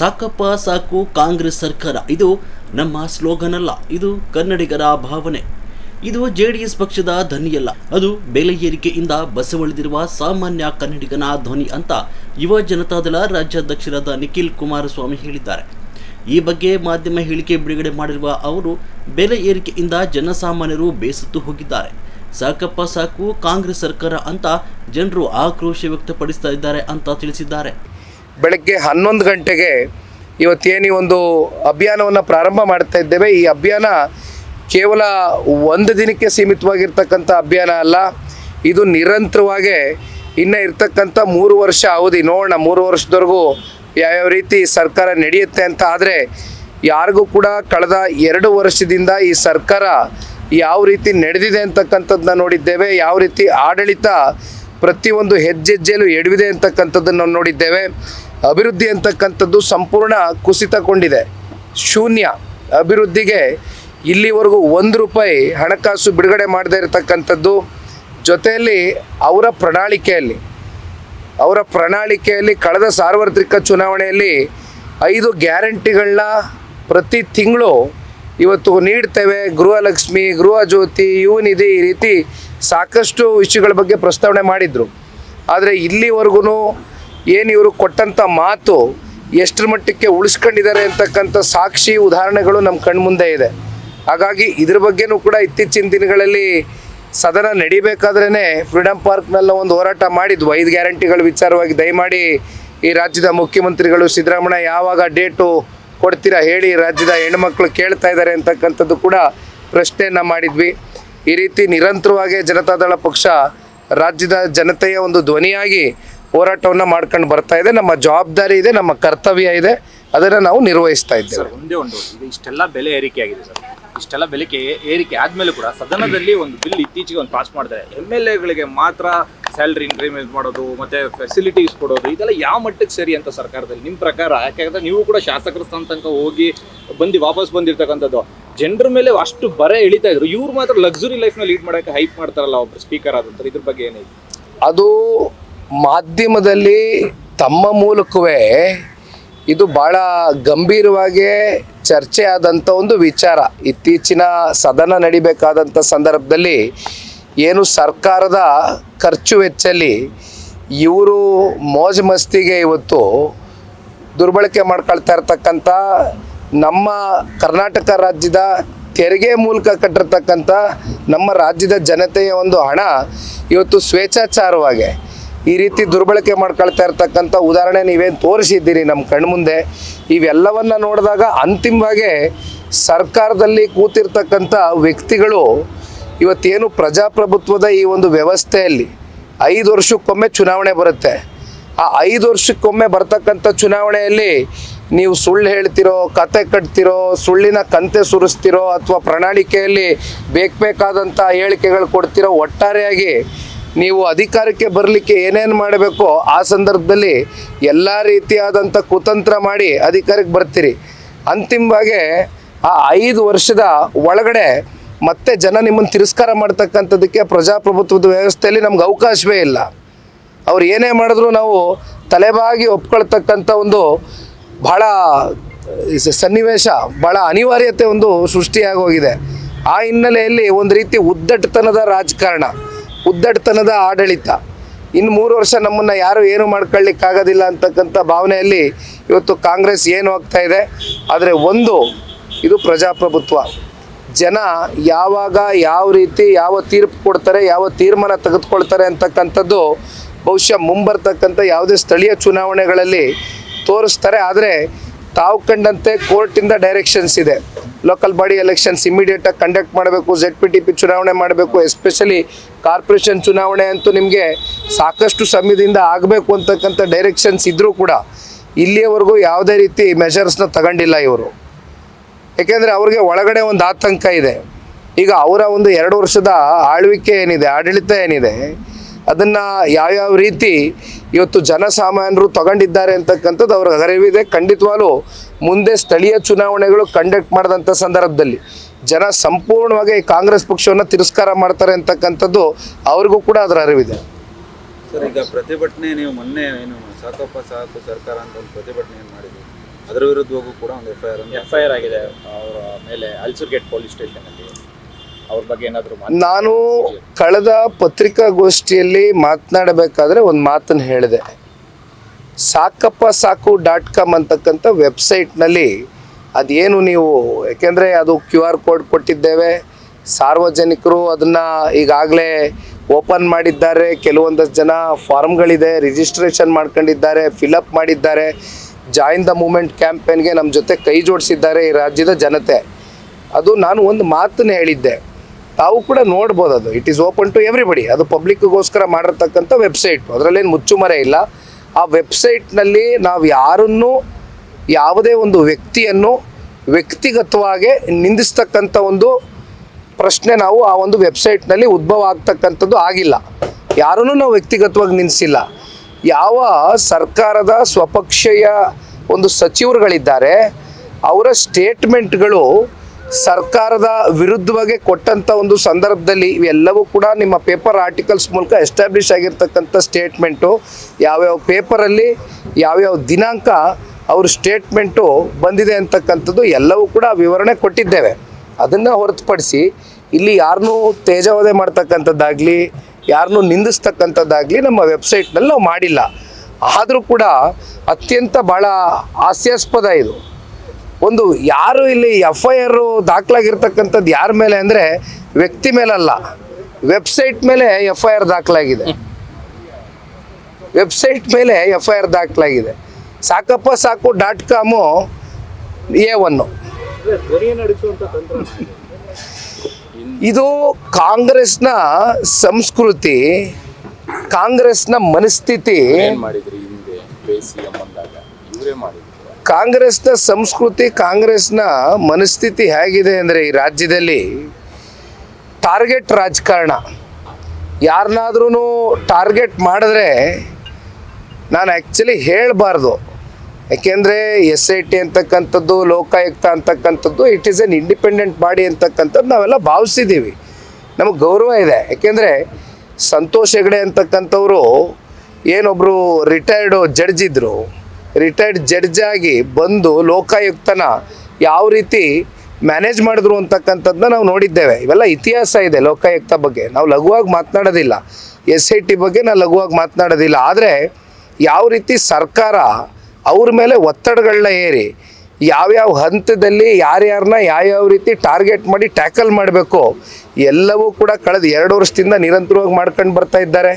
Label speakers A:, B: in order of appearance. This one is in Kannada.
A: ಸಾಕಪ್ಪ ಸಾಕು ಕಾಂಗ್ರೆಸ್ ಸರ್ಕಾರ. ಇದು ನಮ್ಮ ಸ್ಲೋಗನ್ ಅಲ್ಲ ಇದು ಕನ್ನಡಿಗರ ಭಾವನೆ. ಇದು ಜೆಡಿಎಸ್ ಪಕ್ಷದ ಧ್ವನಿಯಲ್ಲ, ಅದು ಬೆಲೆ ಏರಿಕೆಯಿಂದ ಬಸವಳಿದಿರುವ ಸಾಮಾನ್ಯ ಕನ್ನಡಿಗನ ಧ್ವನಿ ಅಂತ ಯುವ ಜನತಾದಳ ರಾಜ್ಯಾಧ್ಯಕ್ಷರಾದ ನಿಖಿಲ್ ಕುಮಾರಸ್ವಾಮಿ ಹೇಳಿದ್ದಾರೆ. ಈ ಬಗ್ಗೆ ಮಾಧ್ಯಮ ಹೇಳಿಕೆ ಬಿಡುಗಡೆ ಮಾಡಿರುವ ಅವರು, ಬೆಲೆ ಏರಿಕೆಯಿಂದ ಜನಸಾಮಾನ್ಯರು ಬೇಸತ್ತು ಹೋಗಿದ್ದಾರೆ. ಸಾಕಪ್ಪ ಸಾಕು ಕಾಂಗ್ರೆಸ್ ಸರ್ಕಾರ ಅಂತ ಜನರು ಆಕ್ರೋಶ ವ್ಯಕ್ತಪಡಿಸ್ತಾ ಇದ್ದಾರೆ ಅಂತ ತಿಳಿಸಿದ್ದಾರೆ.
B: ಬೆಳಗ್ಗೆ ಹನ್ನೊಂದು ಗಂಟೆಗೆ ಇವತ್ತೇನು ಒಂದು ಅಭಿಯಾನವನ್ನು ಪ್ರಾರಂಭ ಮಾಡ್ತಾ ಇದ್ದೇವೆ. ಈ ಅಭಿಯಾನ ಕೇವಲ ಒಂದು ದಿನಕ್ಕೆ ಸೀಮಿತವಾಗಿರ್ತಕ್ಕಂಥ ಅಭಿಯಾನ ಅಲ್ಲ, ಇದು ನಿರಂತರವಾಗಿ ಇನ್ನು ಇರ್ತಕ್ಕಂಥ ಮೂರು ವರ್ಷ ಅವಧಿ ನೋಡೋಣ ಮೂರು ವರ್ಷದವರೆಗೂ ಯಾವ್ಯಾವ ರೀತಿ ಸರ್ಕಾರ ನಡೆಯುತ್ತೆ ಅಂತ ಆದರೆ ಯಾರಿಗೂ ಕೂಡ ಕಳೆದ ಎರಡು ವರ್ಷದಿಂದ ಈ ಸರ್ಕಾರ ಯಾವ ರೀತಿ ನಡೆದಿದೆ ಅಂತಕ್ಕಂಥದ್ದನ್ನ ನೋಡಿದ್ದೇವೆ. ಯಾವ ರೀತಿ ಆಡಳಿತ ಪ್ರತಿಯೊಂದು ಹೆಜ್ಜೆಜ್ಜೆಯಲ್ಲೂ ಎಡವಿದೆ ಅಂತಕ್ಕಂಥದ್ದನ್ನು ನೋಡಿದ್ದೇವೆ. ಅಭಿವೃದ್ಧಿ ಅಂತಕ್ಕಂಥದ್ದು ಸಂಪೂರ್ಣ ಕುಸಿತಗೊಂಡಿದೆ. ಶೂನ್ಯ ಅಭಿವೃದ್ಧಿಗೆ ಇಲ್ಲಿವರೆಗೂ ಒಂದು ರೂಪಾಯಿ ಹಣಕಾಸು ಬಿಡುಗಡೆ ಮಾಡದೇ ಇರತಕ್ಕಂಥದ್ದು ಜೊತೆಯಲ್ಲಿ ಅವರ ಪ್ರಣಾಳಿಕೆಯಲ್ಲಿ ಅವರ ಪ್ರಣಾಳಿಕೆಯಲ್ಲಿ ಕಳೆದ ಸಾರ್ವತ್ರಿಕ ಚುನಾವಣೆಯಲ್ಲಿ ಐದು ಗ್ಯಾರಂಟಿಗಳನ್ನ ಪ್ರತಿ ತಿಂಗಳು ಇವತ್ತು ನೀಡ್ತೇವೆ. ಗೃಹಲಕ್ಷ್ಮಿ ಗೃಹ ಜ್ಯೋತಿ ಯುವ ನಿಧಿ ಈ ರೀತಿ ಸಾಕಷ್ಟು ವಿಷಯಗಳ ಬಗ್ಗೆ ಪ್ರಸ್ತಾವನೆ ಮಾಡಿದರು. ಆದರೆ ಇಲ್ಲಿವರೆಗೂ ಏನು ಇವರು ಕೊಟ್ಟಂಥ ಮಾತು ಎಷ್ಟರ ಮಟ್ಟಕ್ಕೆ ಉಳಿಸ್ಕೊಂಡಿದ್ದಾರೆ ಅಂತಕ್ಕಂಥ ಸಾಕ್ಷಿ ಉದಾಹರಣೆಗಳು ನಮ್ಮ ಕಣ್ಮುಂದೆ ಇದೆ. ಹಾಗಾಗಿ ಇದ್ರ ಬಗ್ಗೆನೂ ಕೂಡ ಇತ್ತೀಚಿನ ದಿನಗಳಲ್ಲಿ ಸದನ ನಡಿಬೇಕಾದ್ರೇ ಫ್ರೀಡಮ್ ಪಾರ್ಕ್ನೆಲ್ಲ ಒಂದು ಹೋರಾಟ ಮಾಡಿದ್ವು. ಐದು ಗ್ಯಾರಂಟಿಗಳ ವಿಚಾರವಾಗಿ ದಯಮಾಡಿ ಈ ರಾಜ್ಯದ ಮುಖ್ಯಮಂತ್ರಿಗಳು, ಸಿದ್ದರಾಮಯ್ಯ ಯಾವಾಗ ಡೇಟು ಕೊಡ್ತೀರಾ ಹೇಳಿ ರಾಜ್ಯದ ಹೆಣ್ಮಕ್ಳು ಕೇಳ್ತಾ ಇದ್ದಾರೆ ಅಂತಕ್ಕಂಥದ್ದು ಕೂಡ ಪ್ರಶ್ನೆಯನ್ನು ಮಾಡಿದ್ವಿ. ಈ ರೀತಿ ನಿರಂತರವಾಗಿ ಜನತಾದಳ ಪಕ್ಷ ರಾಜ್ಯದ ಜನತೆಯ ಒಂದು ಧ್ವನಿಯಾಗಿ ಹೋರಾಟವನ್ನು ಮಾಡ್ಕೊಂಡು ಬರ್ತಾ ಇದೆ. ನಮ್ಮ ಜವಾಬ್ದಾರಿ ಇದೆ ನಮ್ಮ ಕರ್ತವ್ಯ ಇದೆ. ಅದನ್ನು ನಾವು ನಿರ್ವಹಿಸ್ತಾ ಇದ್ದೇವೆ.
C: ಸರ್ ಒಂದೇ ಒಂದು ಇದು ಇಷ್ಟೆಲ್ಲ ಬೆಲೆ ಏರಿಕೆ ಆಗಿದೆ ಸರ್. ಇಷ್ಟೆಲ್ಲ ಬೆಲೆ ಏರಿಕೆ ಆದ್ಮೇಲೆ ಕೂಡ ಸದನದಲ್ಲಿ ಒಂದು ಬಿಲ್ ಇತ್ತೀಚೆಗೆ ಒಂದು ಪಾಸ್ ಮಾಡಿದ್ದಾರೆ. ಎಂ ಎಲ್ ಎಗಳಿಗೆ ಮಾತ್ರ ಸ್ಯಾಲ್ರಿ ಇನ್ಕ್ರಿಮೆಂಟ್ ಮಾಡೋದು ಮತ್ತೆ ಫೆಸಿಲಿಟೀಸ್ ಕೊಡೋದು ಇದೆಲ್ಲ ಯಾವ ಮಟ್ಟಕ್ಕೆ ಸರಿ ಅಂತ ಸರ್ಕಾರದಲ್ಲಿ? ನಿಮ್ಮ ಪ್ರಕಾರ ಯಾಕೆಂದ್ರೆ ನೀವು ಕೂಡ ಶಾಸಕರ ಸ್ಥಾನ ತನಕ ಹೋಗಿ ಬಂದು ವಾಪಸ್ ಬಂದಿರ್ತಕ್ಕಂಥದ್ದು. ಜನರ ಮೇಲೆ ಅಷ್ಟು ಬರ ಎಳಿತಾ ಇದ್ರು. ಇವ್ರು ಮಾತ್ರ ಲಕ್ಸುರಿ ಲೈಫ್ನ ಲೀಡ್ ಮಾಡೋಕೆ ಹೈಪ್ ಮಾಡ್ತಾರಲ್ಲ ಒಬ್ರು ಸ್ಪೀಕರ್ ಆದಂತಾರೆ ಇದ್ರ ಬಗ್ಗೆ ಏನಿದೆ
B: ಅದು ಮಾಧ್ಯಮದಲ್ಲಿ ತಮ್ಮ ಮೂಲಕವೇ ಇದು ಭಾಳ ಗಂಭೀರವಾಗಿ ಚರ್ಚೆ ಆದಂಥ ಒಂದು ವಿಚಾರ. ಇತ್ತೀಚಿನ ಸದನ ನಡಿಬೇಕಾದಂಥ ಸಂದರ್ಭದಲ್ಲಿ ಏನು ಸರ್ಕಾರದ ಖರ್ಚು ವೆಚ್ಚಲ್ಲಿ ಇವರು ಮೋಜ್ ಮಸ್ತಿಗೆ ಇವತ್ತು ದುರ್ಬಳಕೆ ಮಾಡ್ಕೊಳ್ತಾ ಇರ್ತಕ್ಕಂಥ ನಮ್ಮ ಕರ್ನಾಟಕ ರಾಜ್ಯದ ತೆರಿಗೆ ಮೂಲಕ ಕಟ್ಟಿರ್ತಕ್ಕಂಥ ನಮ್ಮ ರಾಜ್ಯದ ಜನತೆಯ ಒಂದು ಹಣ ಇವತ್ತು ಸ್ವೇಚ್ಛಾಚಾರವಾಗಿ ಈ ರೀತಿ ದುರ್ಬಳಕೆ ಮಾಡ್ಕೊಳ್ತಾ ಇರ್ತಕ್ಕಂಥ ಉದಾಹರಣೆ ನೀವೇನು ತೋರಿಸಿದ್ದೀರಿ ನಮ್ಮ ಕಣ್ಮುಂದೆ ಇವೆಲ್ಲವನ್ನು ನೋಡಿದಾಗ ಅಂತಿಮವಾಗಿ ಸರ್ಕಾರದಲ್ಲಿ ಕೂತಿರ್ತಕ್ಕಂಥ ವ್ಯಕ್ತಿಗಳು ಇವತ್ತೇನು ಪ್ರಜಾಪ್ರಭುತ್ವದ ಈ ಒಂದು ವ್ಯವಸ್ಥೆಯಲ್ಲಿ ಐದು ವರ್ಷಕ್ಕೊಮ್ಮೆ ಚುನಾವಣೆ ಬರುತ್ತೆ. ಆ ಐದು ವರ್ಷಕ್ಕೊಮ್ಮೆ ಬರ್ತಕ್ಕಂಥ ಚುನಾವಣೆಯಲ್ಲಿ ನೀವು ಸುಳ್ಳು ಹೇಳ್ತಿರೋ, ಕತೆ ಕಟ್ತಿರೋ, ಸುಳ್ಳಿನ ಕಂತೆ ಸುರಿಸ್ತಿರೋ ಅಥವಾ ಪ್ರಣಾಳಿಕೆಯಲ್ಲಿ ಬೇಕಾದಂಥ ಹೇಳಿಕೆಗಳು ಕೊಡ್ತಿರೋ ಒಟ್ಟಾರೆಯಾಗಿ ನೀವು ಅಧಿಕಾರಕ್ಕೆ ಬರಲಿಕ್ಕೆ ಏನೇನು ಮಾಡಬೇಕೋ ಆ ಸಂದರ್ಭದಲ್ಲಿ ಎಲ್ಲ ರೀತಿಯಾದಂಥ ಕುತಂತ್ರ ಮಾಡಿ ಅಧಿಕಾರಕ್ಕೆ ಬರ್ತೀರಿ. ಅಂತಿಮವಾಗಿ ಆ ಐದು ವರ್ಷದ ಒಳಗಡೆ ಮತ್ತೆ ಜನ ನಿಮ್ಮನ್ನು ತಿರಸ್ಕಾರ ಮಾಡ್ತಕ್ಕಂಥದ್ದಕ್ಕೆ ಪ್ರಜಾಪ್ರಭುತ್ವದ ವ್ಯವಸ್ಥೆಯಲ್ಲಿ ನಮ್ಗೆ ಅವಕಾಶವೇ ಇಲ್ಲ. ಅವ್ರು ಏನೇ ಮಾಡಿದ್ರು ನಾವು ತಲೆಬಾಗಿ ಒಪ್ಕೊಳ್ತಕ್ಕಂಥ ಒಂದು ಸ- ಸನ್ನಿವೇಶ ಭಾಳ ಅನಿವಾರ್ಯತೆ ಒಂದು ಸೃಷ್ಟಿಯಾಗೋಗಿದೆ. ಆ ಹಿನ್ನೆಲೆಯಲ್ಲಿ ಒಂದು ರೀತಿ ಉದ್ದಟತನದ ರಾಜಕಾರಣ. ಉದ್ದಟತನದ ಆಡಳಿತ. ಇನ್ನು ಮೂರು ವರ್ಷ ನಮ್ಮನ್ನು ಯಾರು ಏನು ಮಾಡ್ಕೊಳ್ಳಿಕ್ಕಾಗೋದಿಲ್ಲ ಅಂತಕ್ಕಂಥ ಭಾವನೆಯಲ್ಲಿ ಇವತ್ತು ಕಾಂಗ್ರೆಸ್ ಏನು ಹೋಗ್ತಾ ಇದೆ. ಆದರೆ ಒಂದು, ಇದು ಪ್ರಜಾಪ್ರಭುತ್ವ. ಜನ ಯಾವಾಗ ಯಾವ ರೀತಿ ಯಾವ ತೀರ್ಪು ಕೊಡ್ತಾರೆ, ಯಾವ ತೀರ್ಮಾನ ತೆಗೆದುಕೊಳ್ತಾರೆ ಅಂತಕ್ಕಂಥದ್ದು ಬಹುಶಃ ಮುಂಬರ್ತಕ್ಕಂಥ ಯಾವುದೇ ಸ್ಥಳೀಯ ಚುನಾವಣೆಗಳಲ್ಲಿ ತೋರಿಸ್ತಾರೆ. ಆದರೆ ತಾವು ಕಂಡಂತೆ ಕೋರ್ಟಿಂದ ಡೈರೆಕ್ಷನ್ಸ್ ಇದೆ. ಲೋಕಲ್ ಬಾಡಿ ಎಲೆಕ್ಷನ್ಸ್ ಇಮಿಡಿಯೇಟಾಗಿ ಕಂಡಕ್ಟ್ ಮಾಡಬೇಕು ಜೆಡ್ ಪಿ ಟಿ ಪಿ ಚುನಾವಣೆ ಮಾಡಬೇಕು ಎಸ್ಪೆಷಲಿ ಕಾರ್ಪೊರೇಷನ್ ಚುನಾವಣೆ ಅಂತೂ ನಿಮಗೆ ಸಾಕಷ್ಟು ಸಮಯದಿಂದ ಆಗಬೇಕು ಅಂತಕ್ಕಂಥ ಡೈರೆಕ್ಷನ್ಸ್ ಇದ್ದರೂ ಕೂಡ ಇಲ್ಲಿಯವರೆಗೂ ಯಾವುದೇ ರೀತಿ ಮೆಷರ್ಸ್ನ ತಗೊಂಡಿಲ್ಲ ಇವರು. ಏಕೆಂದರೆ ಅವ್ರಿಗೆ ಒಳಗಡೆ ಒಂದು ಆತಂಕ ಇದೆ. ಈಗ ಅವರ ಒಂದು ಎರಡು ವರ್ಷದ ಆಳ್ವಿಕೆ ಏನಿದೆ, ಆಡಳಿತ ಏನಿದೆ ಅದನ್ನು ಯಾವ್ಯಾವ ರೀತಿ ಇವತ್ತು ಜನಸಾಮಾನ್ಯರು ತಗೊಂಡಿದ್ದಾರೆ ಅಂತಕ್ಕಂಥದ್ದು ಅವ್ರ ಅರಿವಿದೆ ಖಂಡಿತವಾಗ್ಲೂ ಮುಂದೆ ಸ್ಥಳೀಯ ಚುನಾವಣೆಗಳು ಕಂಡಕ್ಟ್ ಮಾಡಿದಂಥ ಸಂದರ್ಭದಲ್ಲಿ ಜನ ಸಂಪೂರ್ಣವಾಗಿ ಕಾಂಗ್ರೆಸ್ ಪಕ್ಷವನ್ನು ತಿರಸ್ಕಾರ ಮಾಡ್ತಾರೆ ಅಂತಕ್ಕಂಥದ್ದು ಅವ್ರಿಗೂ ಕೂಡ ಅದರ ಅರಿವಿದೆ.
D: ಸರ್ ಈಗ ಪ್ರತಿಭಟನೆ ನೀವು ಮೊನ್ನೆ ಏನು ಸಾಕಪ್ಪ ಸಾಕು ಸರ್ಕಾರ ಅಂತ ಒಂದು ಪ್ರತಿಭಟನೆ ಮಾಡಿದ್ವಿ ಅದರ ವಿರುದ್ಧವಾಗೂ ಕೂಡ ಒಂದು F I R
C: F I R ಆಗಿದೆ. ಅವರ ಮೇಲೆ ಅಲ್ಸುರ್ಗೇಟ್ ಪೊಲೀಸ್ ಸ್ಟೇಷನ್ ಅವ್ರ ಬಗ್ಗೆ ಏನಾದರೂ
B: ನಾನು ಕಳೆದ ಪತ್ರಿಕಾಗೋಷ್ಠಿಯಲ್ಲಿ ಮಾತನಾಡಬೇಕಾದ್ರೆ ಒಂದು ಮಾತನ್ನು ಹೇಳಿದೆ. ಸಾಕಪ್ಪ ಸಾಕು ಡಾಟ್ ಕಾಮ್ ಅಂತಕ್ಕಂಥ ವೆಬ್ಸೈಟ್ನಲ್ಲಿ ಅದೇನು ನೀವು, ಯಾಕೆಂದರೆ ಅದು ಕ್ಯೂ ಆರ್ ಕೋಡ್ ಕೊಟ್ಟಿದ್ದೇವೆ. ಸಾರ್ವಜನಿಕರು ಅದನ್ನು ಈಗಾಗಲೇ ಓಪನ್ ಮಾಡಿದ್ದಾರೆ. ಕೆಲವೊಂದಷ್ಟು ಜನ ಫಾರ್ಮ್ಗಳಿದೆ, ರಿಜಿಸ್ಟ್ರೇಷನ್ ಮಾಡ್ಕೊಂಡಿದ್ದಾರೆ ಫಿಲಪ್ ಮಾಡಿದ್ದಾರೆ. ಜಾಯಿನ್ ದ ಮೂಮೆಂಟ್ ಕ್ಯಾಂಪೇನ್ಗೆ ನಮ್ಮ ಜೊತೆ ಕೈ ಜೋಡಿಸಿದ್ದಾರೆ ಈ ರಾಜ್ಯದ ಜನತೆ. ಅದು ನಾನು ಒಂದು ಮಾತನ್ನು ಹೇಳಿದ್ದೆ. ತಾವು ಕೂಡ ನೋಡ್ಬೋದು ಅದು. It is open to everybody ಅದು ಪಬ್ಲಿಕ್ಗೋಸ್ಕರ ಮಾಡಿರ್ತಕ್ಕಂಥ ವೆಬ್ಸೈಟ್ ಅದರಲ್ಲೇನು ಮುಚ್ಚುಮರೆ ಇಲ್ಲ. ಆ ವೆಬ್ಸೈಟ್ನಲ್ಲಿ ನಾವು ಯಾರನ್ನು, ಯಾವುದೇ ಒಂದು ವ್ಯಕ್ತಿಯನ್ನು ವ್ಯಕ್ತಿಗತವಾಗಿ ನಿಂದಿಸ್ತಕ್ಕಂಥ ಒಂದು ಪ್ರಶ್ನೆ ನಾವು ಆ ಒಂದು ವೆಬ್ಸೈಟ್ನಲ್ಲಿ ಉದ್ಭವ ಆಗ್ತಕ್ಕಂಥದ್ದು ಆಗಿಲ್ಲ. ಯಾರನ್ನೂ ನಾವು ವ್ಯಕ್ತಿಗತವಾಗಿ ನಿಲ್ಲಿಸಿಲ್ಲ ಯಾವ ಸರ್ಕಾರದ ಸ್ವಪಕ್ಷೀಯ ಒಂದು ಸಚಿವರುಗಳಿದ್ದಾರೆ, ಅವರ ಸ್ಟೇಟ್ಮೆಂಟ್ಗಳು ಸರ್ಕಾರದ ವಿರುದ್ಧವಾಗಿ ಕೊಟ್ಟಂಥ ಒಂದು ಸಂದರ್ಭದಲ್ಲಿ ಇವೆಲ್ಲವೂ ಕೂಡ ನಿಮ್ಮ ಪೇಪರ್ ಆರ್ಟಿಕಲ್ಸ್ ಮೂಲಕ ಎಸ್ಟಾಬ್ಲಿಷ್ ಆಗಿರ್ತಕ್ಕಂಥ ಸ್ಟೇಟ್ಮೆಂಟು ಯಾವ್ಯಾವ ಪೇಪರಲ್ಲಿ ಯಾವ್ಯಾವ ದಿನಾಂಕ ಅವ್ರ ಸ್ಟೇಟ್ಮೆಂಟು ಬಂದಿದೆ ಅಂತಕ್ಕಂಥದ್ದು ಎಲ್ಲವೂ ಕೂಡ ವಿವರಣೆ ಕೊಟ್ಟಿದ್ದೇವೆ. ಅದನ್ನು ಹೊರತುಪಡಿಸಿ ಇಲ್ಲಿ ಯಾರನ್ನೂ ತೇಜವಧೆ ಮಾಡ್ತಕ್ಕಂಥದ್ದಾಗಲಿ, ಯಾರನ್ನೂ ನಿಂದಿಸ್ತಕ್ಕಂಥದ್ದಾಗಲಿ ನಮ್ಮ ವೆಬ್ಸೈಟ್ನಲ್ಲಿ ನಾವು ಮಾಡಿಲ್ಲ. ಆದರೂ ಕೂಡ ಅತ್ಯಂತ ಭಾಳ ಹಾಸ್ಯಾಸ್ಪದ ಇದು. ಒಂದು ಯಾರು ಇಲ್ಲಿ ಎಫ್ ಐ ಆರ್ ದಾಖಲಾಗಿರ್ತಕ್ಕಂಥದ್ದು ಯಾರ ಮೇಲೆ ಅಂದರೆ ವ್ಯಕ್ತಿ ಮೇಲಲ್ಲ ವೆಬ್ಸೈಟ್ ಮೇಲೆ ಎಫ್ ಐ ಆರ್ ದಾಖಲಾಗಿದೆ. ವೆಬ್ಸೈಟ್ ಮೇಲೆ ಎಫ್ ಐ ಆರ್ ದಾಖಲಾಗಿದೆ. ಸಾಕಪ್ಪ ಸಾಕು ಡಾಟ್ ಕಾಮು ಎ ಒನ್ನು ಇದು ಕಾಂಗ್ರೆಸ್ನ ಸಂಸ್ಕೃತಿ, ಕಾಂಗ್ರೆಸ್ನ ಮನಸ್ಥಿತಿ.
D: ಮಾಡಿದ್ರಿ ಹಿಂದೆ? ಬೇಸಿಗೆ ಬಂದಾಗ ಇವರೇ ಮಾಡಿದ್ರು.
B: ಕಾಂಗ್ರೆಸ್ನ ಸಂಸ್ಕೃತಿ, ಕಾಂಗ್ರೆಸ್ನ ಮನಸ್ಥಿತಿ ಹೇಗಿದೆ ಅಂದರೆ ಈ ರಾಜ್ಯದಲ್ಲಿ ಟಾರ್ಗೆಟ್ ರಾಜಕಾರಣ. ಯಾರನ್ನಾದ್ರೂ ಟಾರ್ಗೆಟ್ ಮಾಡಿದ್ರೆ ನಾನು ಆ್ಯಕ್ಚುಲಿ ಹೇಳಬಾರ್ದು. ಯಾಕೆಂದರೆ ಎಸ್ ಐ ಟಿ ಅಂತಕ್ಕಂಥದ್ದು, ಲೋಕಾಯುಕ್ತ ಅಂತಕ್ಕಂಥದ್ದು it is an independent body ಅಂತಕ್ಕಂಥದ್ದು ನಾವೆಲ್ಲ ಭಾವಿಸಿದ್ದೀವಿ. ನಮಗೆ ಗೌರವ ಇದೆ. ಯಾಕೆಂದರೆ ಸಂತೋಷ್ ಹೆಗಡೆ ಅಂತಕ್ಕಂಥವ್ರು ಏನೊಬ್ಬರು ರಿಟೈರ್ಡು ಜಡ್ಜ್ ಇದ್ದರು ರಿಟೈರ್ಡ್ ಜಡ್ಜ್ ಆಗಿ ಬಂದು ಲೋಕಾಯುಕ್ತನ ಯಾವ ರೀತಿ ಮ್ಯಾನೇಜ್ ಮಾಡಿದ್ರು ಅಂತಕ್ಕಂಥದ್ದನ್ನ ನಾವು ನೋಡಿದ್ದೇವೆ. ಇವೆಲ್ಲ ಇತಿಹಾಸ ಇದೆ ಲೋಕಾಯುಕ್ತ ಬಗ್ಗೆ. ನಾವು ಲಘುವಾಗಿ ಮಾತನಾಡೋದಿಲ್ಲ. ಎಸ್ ಐ ಟಿ ಬಗ್ಗೆ ನಾವು ಲಘುವಾಗಿ ಮಾತನಾಡೋದಿಲ್ಲ. ಆದರೆ ಯಾವ ರೀತಿ ಸರ್ಕಾರ ಅವ್ರ ಮೇಲೆ ಒತ್ತಡಗಳನ್ನ ಏರಿ, ಯಾವ್ಯಾವ ಹಂತದಲ್ಲಿ ಯಾರ್ಯಾರನ್ನ ಯಾವ್ಯಾವ ರೀತಿ ಟಾರ್ಗೆಟ್ ಮಾಡಿ ಟ್ಯಾಕಲ್ ಮಾಡಬೇಕು ಎಲ್ಲವೂ ಕೂಡ ಕಳೆದ ಎರಡು ವರ್ಷದಿಂದ ನಿರಂತರವಾಗಿ ಮಾಡ್ಕೊಂಡು ಬರ್ತಾ ಇದ್ದಾರೆ.